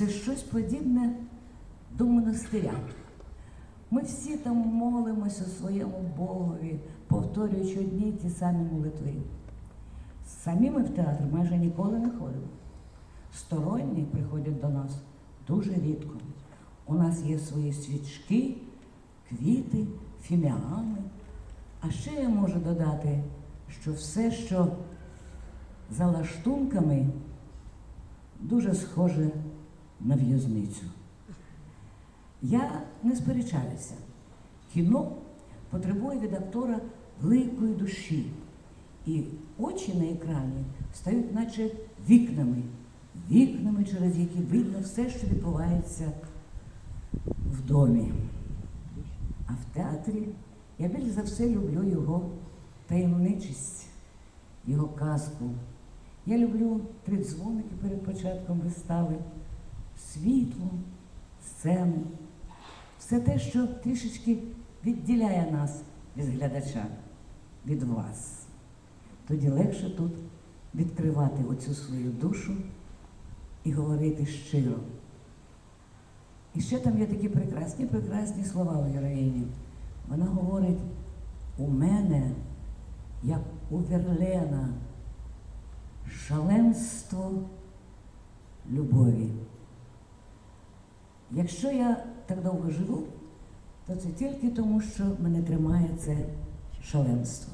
це щось подібне до монастиря. Ми всі там молимося своєму Богові, повторюючи одні й ті самі молитви. Самі ми в театр майже ніколи не ходимо. Сторонні приходять до нас дуже рідко. У нас є свої свічки, квіти, фіміами. А ще я можу додати, що все, що за лаштунками, дуже схоже на в'язницю. Я не сперечаюся. Кіно потребує від актора великої душі. І очі на екрані стають наче вікнами, вікнами, через які видно все, що відбувається в домі. А в театрі я більш за все люблю його таємничість, його казку. Я люблю три дзвоники перед початком вистави, світло, сцену, все те, що трішечки відділяє нас від глядача, від вас. Тоді легше тут відкривати оцю свою душу і говорити щиро. І ще там є такі прекрасні, прекрасні слова у героїні. Вона говорить, у мене, як у Верлена, шаленство любові. Якщо я так довго живу, то це тільки тому, що мене тримає це шаленство.